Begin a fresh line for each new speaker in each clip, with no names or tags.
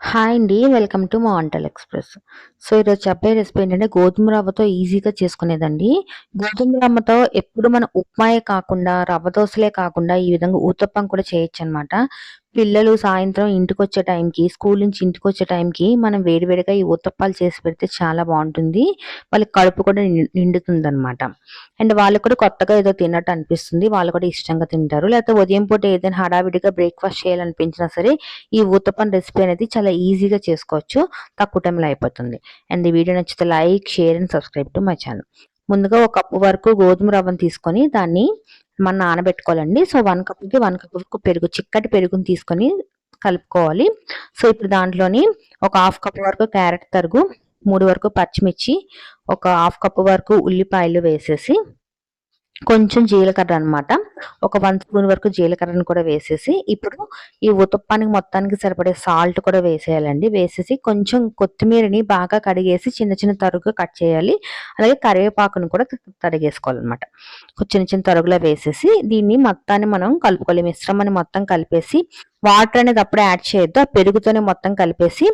Hi అండి welcome to మా వంటల్ express so ఈరోజు చెప్పే రెసిపీ ఏంటంటే గోధుమ రవ్వతో ఈజీగా చేసుకునేదండి. గోధుమ రవ్వతో ఎప్పుడు మన ఉప్మాయే కాకుండా రవ్వ దోశలే కాకుండా ఈ విధంగా ఊతప్పం కూడా చేయొచ్చు అనమాట పిల్లలు సాయంత్రం ఇంటికి వచ్చే టైంకి స్కూల్ నుంచి ఇంటికి వచ్చే టైంకి మనం వేడివేడిగా ఈ ఉత్తప్పాలు చేసి పెడితే చాలా బాగుంటుంది. వాళ్ళకి కడుపు కూడా నిండుతుంది అనమాట అండ్ వాళ్ళకి కూడా కొత్తగా ఏదో తిన్నట్టు అనిపిస్తుంది. వాళ్ళు కూడా ఇష్టంగా తింటారు. లేకపోతే ఉదయం పూట ఏదైనా హడావిడిగా బ్రేక్ఫాస్ట్ చేయాలనిపించినా సరే ఈ ఉత్తప్పం రెసిపీ అనేది చాలా ఈజీగా చేసుకోవచ్చు. తక్కువ టైంలో అయిపోతుంది. అండ్ ఈ వీడియో నచ్చితే like share and subscribe to my channel. ముందుగా ఒక కప్పు వరకు గోధుమ రవ్వను తీసుకొని దాన్ని మనం నానబెట్టుకోవాలండి సో వన్ కప్కి వన్ కప్ పెరుగు చిక్కటి పెరుగుని తీసుకొని కలుపుకోవాలి. సో ఇప్పుడు దాంట్లోని ఒక హాఫ్ కప్ వరకు క్యారెట్ తరుగు మూడు వరకు పచ్చిమిర్చి ఒక హాఫ్ కప్ వరకు ఉల్లిపాయలు వేసేసి కొంచెం జీలకర్ర అనమాట ఒక వన్ స్పూన్ వరకు జీలకర్రను కూడా వేసేసి ఇప్పుడు ఈ ఉతప్పానికి మొత్తానికి సరిపడే సాల్ట్ కూడా వేసేయాలండి. వేసేసి కొంచెం కొత్తిమీరని బాగా కడిగేసి చిన్న చిన్న తరుగు కట్ చేయాలి. అలాగే కరివేపాకును కూడా తరిగేసుకోవాలన్నమాట. చిన్న చిన్న తరుగులో వేసేసి దీన్ని మొత్తాన్ని మనం కలుపుకోవాలి. మిశ్రమాన్ని మొత్తం కలిపేసి వాటర్ అనేది అప్పుడే యాడ్ చేయొద్దు. ఆ పెరుగుతోనే మొత్తం కలిపేసి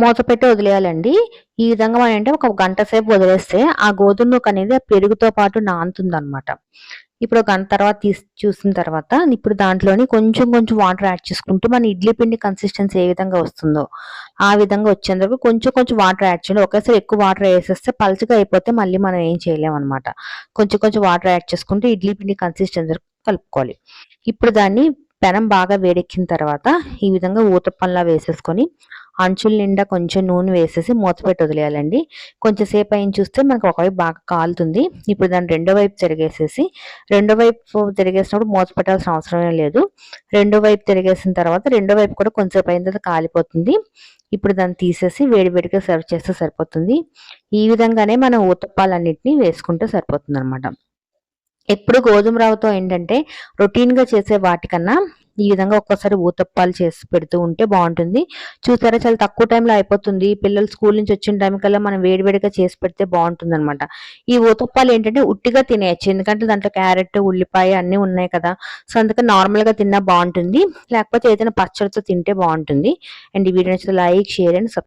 మూత పెట్టి వదిలేయాలండి. ఈ విధంగా మనం అంటే ఒక గంట సేపు వదిలేస్తే ఆ గోధుమ నూక అనేది పెరుగుతో పాటు నానుతుంది అనమాట ఇప్పుడు గంట తర్వాత తీసి చూసిన తర్వాత ఇప్పుడు దాంట్లోని కొంచెం కొంచెం వాటర్ యాడ్ చేసుకుంటూ మన ఇడ్లీ పిండి కన్సిస్టెన్సీ ఏ విధంగా వస్తుందో ఆ విధంగా వచ్చేందుకు కొంచెం కొంచెం వాటర్ యాడ్ చేయండి. ఒకేసారి ఎక్కువ వాటర్ వేసేస్తే పలుచగా అయిపోతే మళ్ళీ మనం ఏం చేయలేము అనమాట కొంచెం కొంచెం వాటర్ యాడ్ చేసుకుంటూ ఇడ్లీ పిండి కన్సిస్టెన్సీ కలుపుకోవాలి. ఇప్పుడు దాన్ని పెనం బాగా వేడెక్కిన తర్వాత ఈ విధంగా ఊతప్పంలా వేసేసుకొని అంచుల నిండా కొంచెం నూనె వేసేసి మూత పెట్టి వదిలేయాలండి. కొంచెం సేపు అయిన చూస్తే మనకు ఒకవైపు బాగా కాలుతుంది. ఇప్పుడు దాన్ని రెండో వైపు తిరిగేసేసి రెండో వైపు తిరిగేసినప్పుడు మూత పెట్టాల్సిన అవసరమే లేదు. రెండో వైపు తిరిగేసిన తర్వాత రెండో వైపు కూడా కొంచెంసేపు అయిన తర్వాత కాలిపోతుంది. ఇప్పుడు దాన్ని తీసేసి వేడివేడిగా సర్వ్ చేస్తే సరిపోతుంది. ఈ విధంగానే మనం ఊతప్పాలన్నింటినీ వేసుకుంటే సరిపోతుంది అనమాట ఎప్పుడు గోధుమ రవ్వతో ఏంటంటే రొటీన్గా చేసే వాటికన్నా ఈ విధంగా ఒక్కసారి ఊతప్పాలు చేసి పెడుతూ ఉంటే బాగుంటుంది. చూసారా చాలా తక్కువ టైంలో అయిపోతుంది. పిల్లలు స్కూల్ నుంచి వచ్చిన టైం కల్లా మనం వేడివేడిగా చేసి పెడితే బాగుంటుంది అనమాట ఈ ఊతప్పాలు ఏంటంటే ఉట్టిగా తినేయచ్చు. ఎందుకంటే దాంట్లో క్యారెట్ ఉల్లిపాయ అన్నీ ఉన్నాయి కదా. సో అందుకని నార్మల్గా తిన్నా బాగుంటుంది. లేకపోతే ఏదైనా పచ్చడితో తింటే బాగుంటుంది. అండ్ ఈ వీడియో నచ్చితే లైక్ షేర్ అండ్